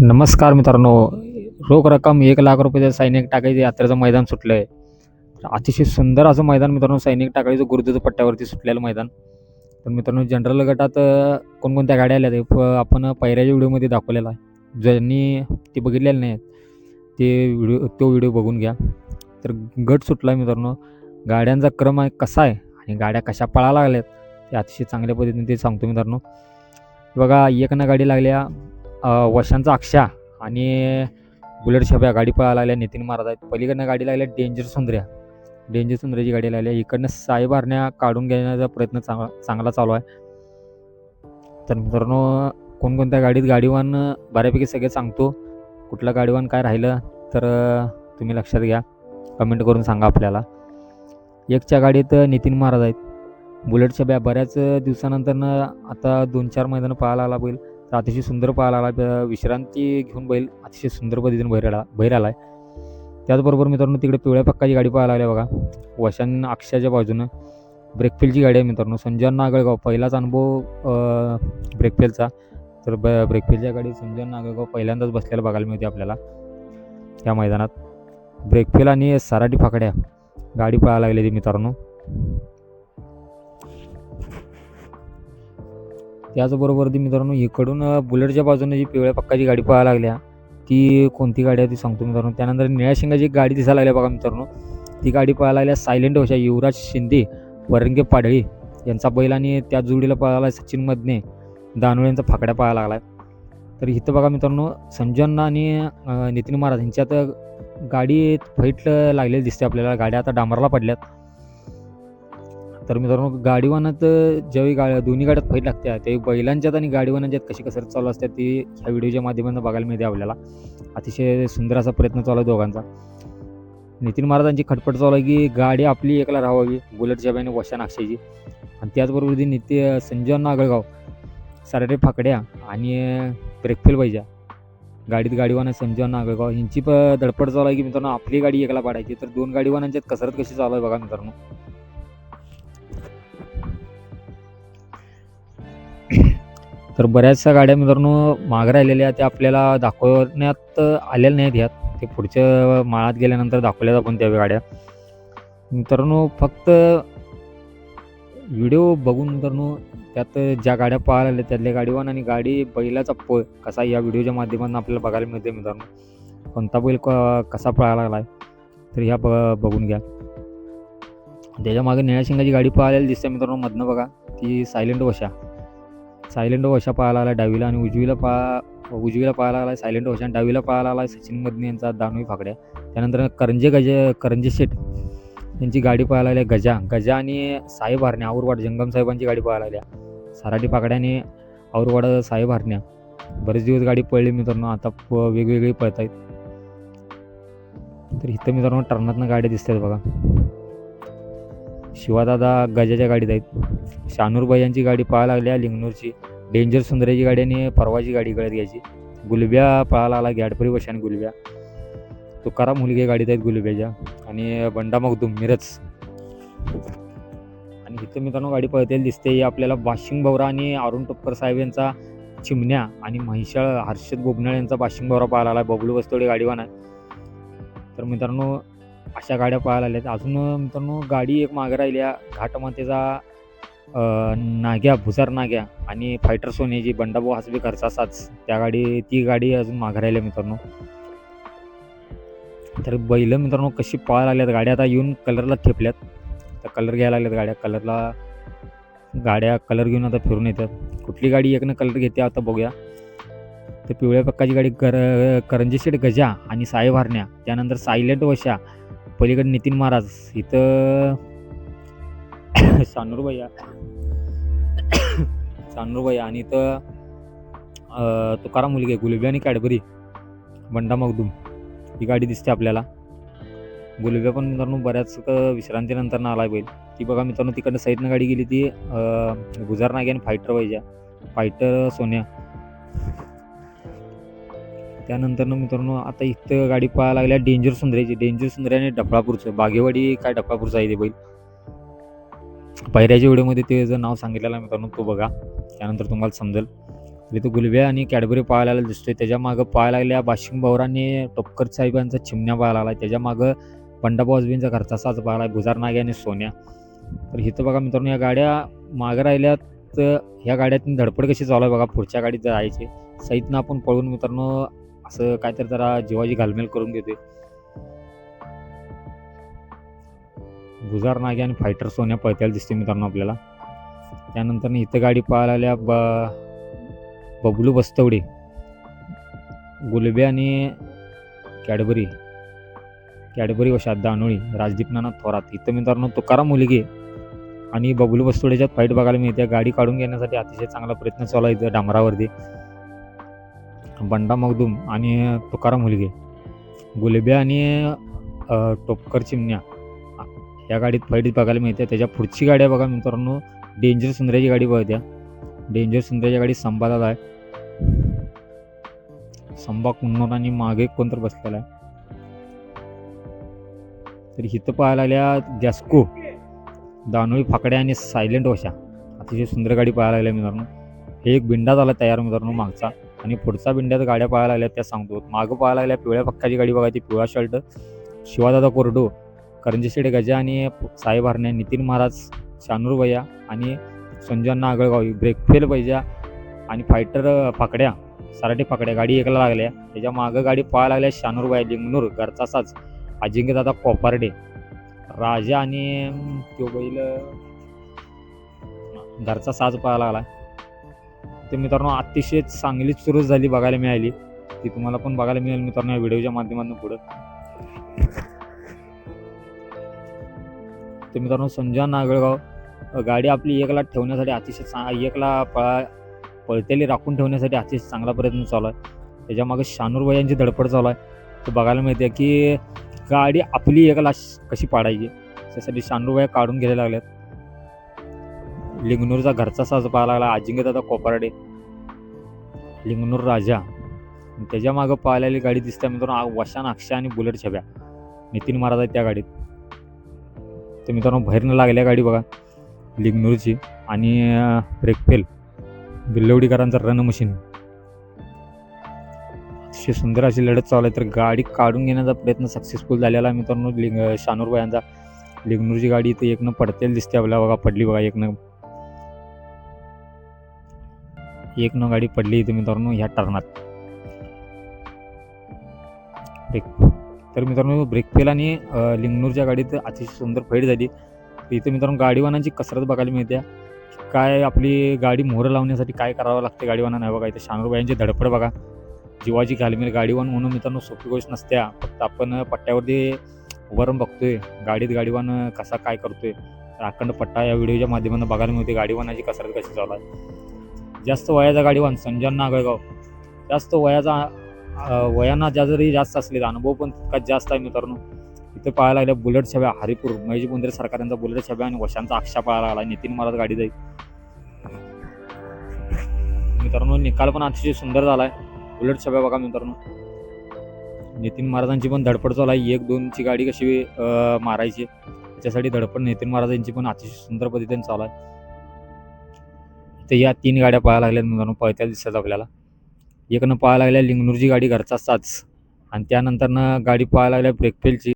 नमस्कार मित्रांनो. रोख रक्कम एक लाख रुपयाचं सैनिक टाकायचं यात्रेचं मैदान सुटलं आहे अतिशय सुंदर असं मैदान मित्रांनो सैनिक टाकायचं गुरुदत्त पट्ट्यावरती सुटलेलं मैदान. तर मित्रांनो जनरल गटात कोणकोणत्या गाड्या आल्या ते प- आपण पहिल्याच्या व्हिडिओमध्ये दाखवलेला आहे. ज्यांनी ते बघितलेले नाही ते व्हिडिओ तो व्हिडिओ बघून घ्या. तर गट सुटला आहे मित्रांनो. गाड्यांचा क्रम आहे कसा आहे आणि गाड्या कशा पळायला लागल्यात ते अतिशय चांगल्या पद्धतीने ते सांगतो मित्रांनो. बघा एकनं गाडी लागल्या वशांचा अक्षा आणि बुलेट छब्या गाडी पळायला लागल्या नितीन महाराज आहेत. पलीकडनं गाडी लागल्या डेंजर सुंदर्या. डेंजर सुंदर्याची गाडी लागल्या. इकडनं साहेब काढून घेण्याचा प्रयत्न चांगला चांगला चालू आहे. तर मित्रांनो कोणकोणत्या गाडीत गाडीवान बऱ्यापैकी सगळे सांगतो. कुठलं गाडीवान काय राहिलं तर तुम्ही लक्षात घ्या. कमेंट करून सांगा आपल्याला. एकच्या गाडीत नितीन महाराज आहेत. बुलेट छब्या बऱ्याच दिवसानंतरनं आता दोन चार मैदानं पळायला आला बैल तर अतिशय सुंदर पाहायला आला. विश्रांती घेऊन बैल अतिशय सुंदर पद्धतीने बहिराला आला बाहेर आला आहे त्याचबरोबर मित्रांनो तिकडे पिवळ्या पक्काची गाडी पाहायला लागली बघा. वशान अक्षाच्या बाजूनं ब्रेकफेलची गाडी आहे मित्रांनो. संजय नागळगाव पहिलाच अनुभव ब्रेकफेलचा तर ब ब्रेकफेलच्या गाडी संजय नागळगाव पहिल्यांदाच बसलेला बघायला मिळते आपल्याला. या मैदानात. ब्रेकफेल आणि सराटी फाकड्या गाडी पळायला लागलेली मित्रांनो. त्याचबरोबर ती मित्रांनो इकडून बुलेटच्या बाजूने जी पिवळ्या पक्काची गाडी पळायला लागल्या ती कोणती गाडी आहे ती सांगतो मित्रांनो. त्यानंतर निळ्या शिंगाची गाडी दिसायला लागल्या बघा मित्रांनो. ती गाडी पळायला लागल्या सायलेंट होशा युवराज शिंदे वरंगे पाडळी यांचा बैल आणि त्या जोडीला पळाला सचिन मधने दानवे यांचा फाकड्या पळायला लागला तर इथं बघा मित्रांनो संजन आणि नितीन महाराज यांच्यात गाडी फैट लागलेली दिसते आपल्याला. गाड्या आता डांबरला पडल्यात. तर मित्रांनो गाडीवानात ज्यावेळी गा दोन्ही गाड्यात फैट लागते ते बैलांच्यात आणि गाडीवानांच्यात कशी कसरत चालू असते ती ह्या व्हिडिओच्या माध्यमातून बघायला मिळते आपल्याला. अतिशय सुंदर असा प्रयत्न चालू आहे दोघांचा. नितीन महाराजांची खटपट चालू आहे की गाडी आपली एकला राहावी बुलेटच्या बाईने वशा नाक्षाची. आणि त्याचबरोबर ती निती संजय नागळगाव सारे फाकड्या आणि ब्रेकफेल पाहिजे गाडीत गाडीवान संजय नागळगाव यांची प धडपड चालू आहे की मित्रांनो आपली गाडी एकला पाडायची तर दोन गाडीवानांच्यात कसरत कशी चालू आहे बघा मित्रांनो. तर बऱ्याचशा गाड्या मित्रांनो माग राहिलेल्या त्या आपल्याला दाखवण्यात आलेल्या नाहीत ह्यात ते पुढच्या माळात गेल्यानंतर दाखवल्या आपण त्या गाड्या. मित्रांनो फक्त व्हिडिओ बघून मित्रांनो त्यात ज्या गाड्या पाहायला आल्या त्यातल्या गाडीवान आणि गाडी बैलाचा पळ कसा या व्हिडिओच्या माध्यमातून आपल्याला बघायला मिळते मित्रांनो. कोणता बैल क- कसा पळायला लागला आहे तर ह्या ब बघून घ्या. त्याच्यामागे निळ्या शिंगाची गाडी पळालेली दिसते मित्रांनो मधनं बघा ती सायलेंट वशा. सायलेंट ओशा पाहायला आला डावीला आणि उजवीला पा उजवीला पाहायला आला सायलेंट ओशा आणि डावीला पाहायला आला सचिन मधने यांचा दानवी फाकड्या. त्यानंतर करंजे गज करंजे शेट यांची गाडी पाहायला आल्या गजा गजा आणि साहेब हरण्या औरवाड जंगम साहेबांची गाडी पाहायला आल्या. सराटी फाकड्याने आणि औरवाड साहेब हरण्या. बरेच दिवस गाडी पळली मित्रांनो आता प- वेगवेगळी पळत आहेत तर इथं मित्रांनो टर्नातनं गाड्या दिसतात बघा. शिवादादा गजाच्या गाडीत आहेत. शानूरबाई यांची गाडी पळायला लागल्या लिंगनूरची. डेंजर सुंदराची गाडी आणि परवाची गाडी गळत घ्यायची. गुलब्या पळायला आला गॅडपरी वशाने गुलब्या. तुकाराम मुलगे गाडीत आहेत गुलब्याच्या. आणि बंडा मगदूम मिरज. आणि इथं मित्रांनो गाडी पळतेल दिसते. आपल्याला बाशिंग भवरा आणि अरुण टप्पर साहेब यांचा चिमण्या आणि महिषाळ हर्षद बोबनाळ यांचा बाशिंग भवरा पाहायला आला. बबलू वस्तोडे गाडीवान आहे तर मित्रांनो अशा गाड्या पाहायला आहेत. अजून मित्रांनो गाडी एक मागे राहिल्या घाटमातेचा नाग्या भुसार नाग्या आणि फायटर सोन्याची बंडाभाऊ हसबे खर्चा साच त्या गाडी ती गाडी अजून माघारायला मित्रांनो. तर बैल मित्रांनो कशी पळायला लागल्यात गाड्या आता येऊन कलरला ठेपल्यात तर कलर घ्यायला लागल्यात गाड्या कलरला गाड्या कलर घेऊन आता फिरून येतात. कुठली गाडी एकनं कलर घेते आता बघूया. तर पिवळ्या पक्काची गाडी कर करंजीशेठ गजा आणि साई भारण्या त्यानंतर सायलेंट वशा पलीकडे नितीन महाराज. इथं शानूरभैया शानूरभैया आणि तर तुकाराम तुकाराम आहे गुलबी आणि कॅडबरी बंडा मगदूम ही गाडी दिसते आपल्याला. गुलब्या पण मित्रांनो बऱ्याच विश्रांतीनंतर ना आलाय बैल. ती बघा मित्रांनो तिकडनं साईडनं गाडी गेली ती गुजार नागे आणि फायटर पाहिजे फायटर सोन्या. त्यानंतर मित्रांनो आता इथं गाडी पाहायला लागल्या डेंजर सुंदऱ्याची डेंजर सुंदऱ्या आणि डफळापूरचं. बागेवाडी काय डफळापूरचं आहे ते बैल. पहिल्याच्या व्हिडिओमध्ये ते जर नाव सांगितलेलं आहे मित्रांनो तो बघा. त्यानंतर तुम्हाला समजेल. तर तो गुलब्या आणि कॅडबरी पाहायला दिसतोय. त्याच्या मागं पाहायला लागल्या बाशिंग भाऊरांनी टोपकर साहेबांचा चिमण्या पाहायला लागला त्याच्या मागं पंडा आजबींचा घरचा साज पाहिला गुजार नागे आणि सोन्या. तर इथं बघा मित्रांनो या गाड्या मागं राहिल्यात. तर ह्या गाड्यातून धडपड कशी चालू आहे बघा. पुढच्या गाडीत जायचे. सहितनं आपण पळून मित्रांनो असं काहीतरी जरा जीवाजी घालमेल करून घेतोय गुजार नागे आणि फायटर सोन्या पळत्याला दिसते मित्रांनो आपल्याला. त्यानंतर इथं गाडी पाहायला ब बबलू बस्तवडे गुलबे आणि कॅडबरी कॅडबरी वशात अनोळी राजदीप नाना थोरात. इथं मित्रांनो तुकाराम मुलगे आणि बबलू बस्तवडेच्यात फाईट बघायला मिळते. गाडी काढून घेण्यासाठी अतिशय चांगला प्रयत्न चालू आहे इथं डांबरावरती. बंडा मगदूम आणि तुकाराम मुलगे गुलब्या आणि टोपकर चिमण्या या गाडीत फाईट बघायला मिळते. त्याच्या पुढची गाडी बघा मित्रांनो डेंजर सुंदराची गाडी बघत्या डेंजर सुंदराची गाडी संभाला आहे. संभा कुन्नर आणि मागे कोणतर बसलेला आहे. तर इथं पाहायला आल्या गॅस्को दानोळी फाकड्या आणि सायलेंट वशा अतिशय सुंदर गाडी पाहायला लागल्या मित्रांनो. हे एक बिंडा झाला तयार मित्रांनो मागचा. आणि पुढचा बिंड्यात गाड्या पाहायला लागल्या त्या सांगतो. मागं पाहायला लागल्या पिवळ्या पक्काची गाडी बघा ती पिवळा शर्ट. शिवादादा कोरडो करंजी गजा आणि साहेब हरणे नितीन महाराज शानूर भैया आणि संजना आगळगाव ब्रेकफेल पैजा आणि फायटर फाकड्या सराटे पाकड्या गाडी एकला लागल्या. त्याच्या मागं गाडी पाहायला लागल्या शानूर भैया लिंगनूर घरचा साच अजिंक्यदादा कोपारडे राजा आणि तो बैल घरचा साज पाहायला लागला. ते मित्रांनो अतिशय चांगली सुरू झाली बघायला मिळाली. ती तुम्हाला पण बघायला मिळेल मित्रांनो या व्हिडिओच्या माध्यमातून पुढं. ते मित्रांनो संजय नागळगाव गाडी आपली एकला ठेवण्यासाठी अतिशय चा एकला पळा पळतेली राखून ठेवण्यासाठी अतिशय चांगला प्रयत्न चालू आहे. त्याच्यामागे शानूर यांची धडपड चालू आहे. ते बघायला मिळते की गाडी आपली एकला कशी पाडायची? त्यासाठी शानूर काढून घ्यायला लागल्यात लिंगनूरचा घरचा साज पाहायला लागला अजिंक्य दादा कोपारडे. लिंगनूर राजा. त्याच्यामागं त्याच्या मागं पाहिलेली गाडी दिसते मित्रांनो वशान अक्षा आणि बुलेट छब्या. नितीन महाराज आहेत त्या गाडीत. तर मित्रांनो बाहेरनं लागल्या गाडी बघा. लिंगनूरची आणि ब्रेकफेल बिल्लवडीकरांचं रन मशीन अतिशय सुंदर अशी लढत चालू आहे. तर गाडी काढून घेण्याचा प्रयत्न सक्सेसफुल झालेला आहे मित्रांनो. लिंग शानूर यांचा. लिंगनूरची गाडी इथं एकनं पडतेल दिसते आपल्याला. बघा पडली बघा एकनं एक न गाडी पडली इथे मित्रांनो ह्या टर्नात. तर मित्रांनो ब्रेक फेल आणि लिंगनूरच्या गाडीत अतिशय सुंदर फाईट झाली. इथे मित्रांनो गाडीवानांची कसरत बघायला मिळते. काय आपली गाडी मोहरं लावण्यासाठी काय करावं लागते गाडीवाना नाही बघा इथे शानूरबाईंची धडपड बघा. जीवाची घालमेल गाडीवान म्हणून मित्रांनो सोपी गोष्ट नसत्या. फक्त आपण पट्ट्यावरती उभारून बघतोय गाडीत गाडीवान कसा काय करतोय. तर अखंड पट्टा या व्हिडिओच्या माध्यमातून बघायला मिळते गाडीवानाची कसरत कशी चालू आहे. जास्त वयाचा गाडीवान संजय नागळगाव. जास्त वयाचा वयांना ज्या जरी जास्त असले अनुभव पण तितकाच जास्त आहे मित्रांनो. इथे पाहायला लागल्या बुलेट छब्या हरिपूर महेश बोंद्रे सरकार यांचा बुलेट छब्या आणि वशांचा अक्षा पाहायला लागला. नितीन महाराज गाडी जाईल. मित्रांनो निकाल पण अतिशय सुंदर झालाय. बुलेट छब्या बघा मित्रांनो. नितीन महाराजांची पण धडपड चालू आहे. एक दोनची गाडी कशी मारायची. त्याच्यासाठी धडपड नितीन महाराजांची पण अतिशय सुंदर पद्धतीने चालू आहे. तर या तीन गाड्या पाहायला लागल्या मित्रांनो. पळत्या दिसतात आपल्याला. एकनं पाहायला लागल्या लिंगनूरची गाडी घरचा साच. आणि त्यानंतरनं गाडी पाहायला लागल्या ब्रेकफेलची.